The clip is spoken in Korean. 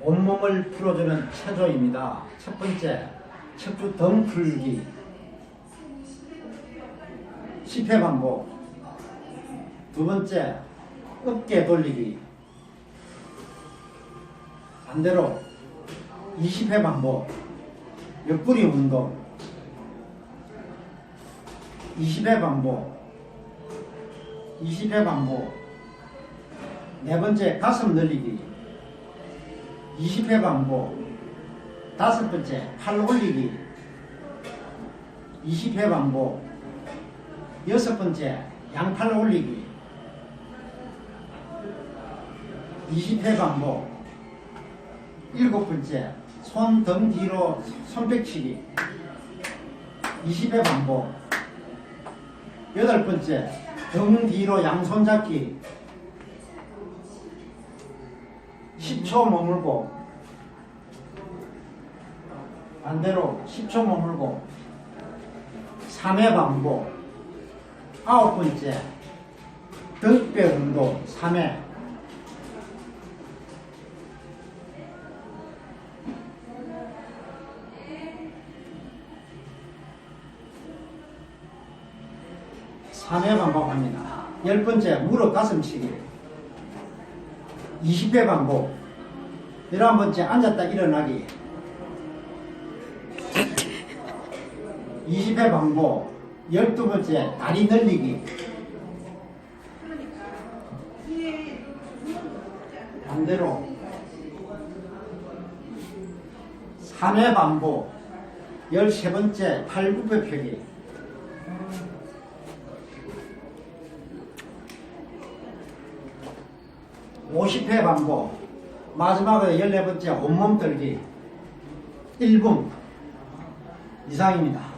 온몸을 풀어주는 체조입니다. 첫 번째, 척추 등 풀기. 10회 반복. 두 번째, 어깨 돌리기. 반대로 20회 반복. 옆구리 운동. 20회 반복. 20회 반복. 네 번째, 가슴 늘리기. 20회 반복. 다섯 번째, 팔 올리기. 20회 반복. 여섯 번째, 양팔 올리기. 20회 반복. 일곱 번째, 손 등 뒤로 손뼉치기. 20회 반복. 여덟 번째, 등 뒤로 양손 잡기. 10초 머물고 반대로 10초 머물고 3회 반복 아홉 번째 등뼈 운동 3회 삼회 반복합니다. 열 번째 무릎 가슴치기 20회 반복. 열한 번째 앉았다 일어나기. 20회 반복. 열두 번째 다리 늘리기. 반대로 3회 반복. 열세 번째 팔굽혀 펴기. 오십 회 반복. 마지막으로 열네 번째 온몸 들기. 1분 이상입니다.